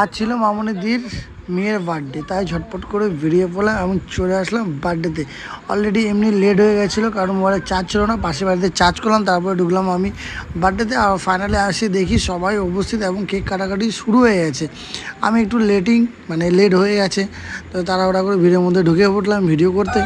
আজ ছিল মামনিদির মেয়ের বার্থডে তাই ঝটপট করে বেরিয়ে পড়লাম এবং চলে আসলাম বার্থডেতে অলরেডি এমনি লেট হয়ে গেছিল, কারণ মোবাইলে চার্জ ছিল না, পাশের বাড়িতে চার্জ করলাম, তারপরে ঢুকলাম আমি বার্থডেতে আর ফাইনালি আসি, দেখি সবাই উপস্থিত এবং কেক কাটাকাটি শুরু হয়ে গেছে। আমি একটু লেটিং মানে লেট হয়ে গেছে, তো তাড়াহুড়া করে ভিড়ের মধ্যে ঢুকে পড়লাম ভিডিও করতে।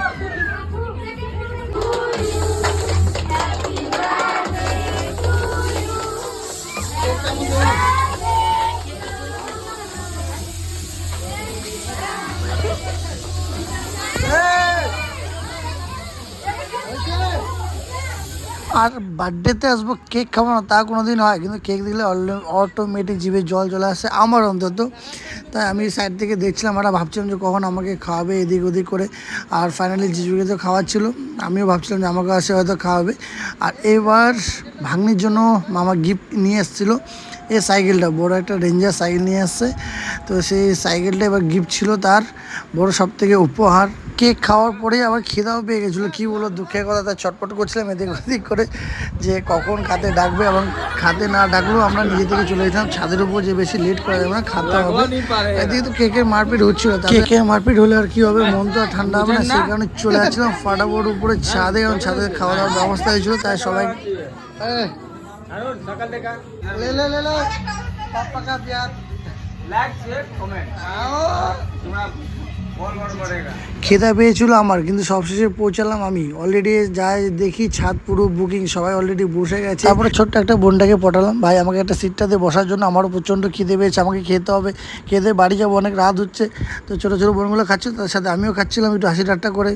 আর বার্থডেতে আসব কেক খাব না, তা কোনো দিন হয়। কিন্তু কেক দিলে অটোমেটিক জিভে জল চলে আসে আমার অন্তত। তাই আমি সাইড থেকে দেখছিলাম আমরা ভাবছিলাম যে কখন আমাকে খাওয়াবে, এদিক ওদিক করে। আর ফাইনালি জিজুকে তো খাওয়াচ্ছিল, আমিও ভাবছিলাম যে আমাকে আসে হয়তো খাওয়াবে। আর এবার ভাগ্নির জন্য মামা গিফট নিয়ে এসেছিল। এই সাইকেলটা বড় একটা রেঞ্জার সাইকেল নিয়ে আসছে। তো সেই সাইকেলটা এবার গিফট ছিল তার। বড় সব থেকে উপহার। কেক খাওয়ার পরেই আবার খিদাও পেয়ে গেছিল। কী বলো দুঃখের কথা তার চটপট করছিলাম এদিক ওদিক করে যে কখন খাতে ডাকবে এবং খাতে না ডাকলেও আমরা নিজে থেকে চলে যেতাম। ছাদের উপর যে বেশি লেট করা যাবে না খাতে হবে। এদিকে তো কেকের মারপিট হচ্ছিল। কেকের মারপিট হলে আর কি হবে? মন তো আর ঠান্ডা হবে না। সেই কারণে চলে যাচ্ছিলাম। ফাটাফট উপরে ছাদে এবং ছাদে খাওয়া দাওয়ার ব্যবস্থা হয়েছিল। তাই সবাই আরো সকাল দেখা ले ले ले ले पापा का प्यार লাইক শেয়ার কমেন্ট তোমরা বল বল করেগা খেদা পেয়েছিল আমার কিন্তু সবশেষে পৌঁছালাম আমি অলরেডি যাই দেখি ছাদ পুরো বুকিং সবাই অলরেডি বসে গেছে তারপরে ছোট্ট একটা বোনটাকে পটালাম ভাই আমাকে একটা সিটটাতে বসার জন্য আমারও প্রচণ্ড খিদে পেয়েছে আমাকে খেতে হবে খেতে বাড়ি যাবো অনেক রাত হচ্ছে তো ছোটো ছোটো বোনগুলো খাচ্ছে তার সাথে আমিও খাচ্ছিলাম একটু হাসি ঠাট্টা করে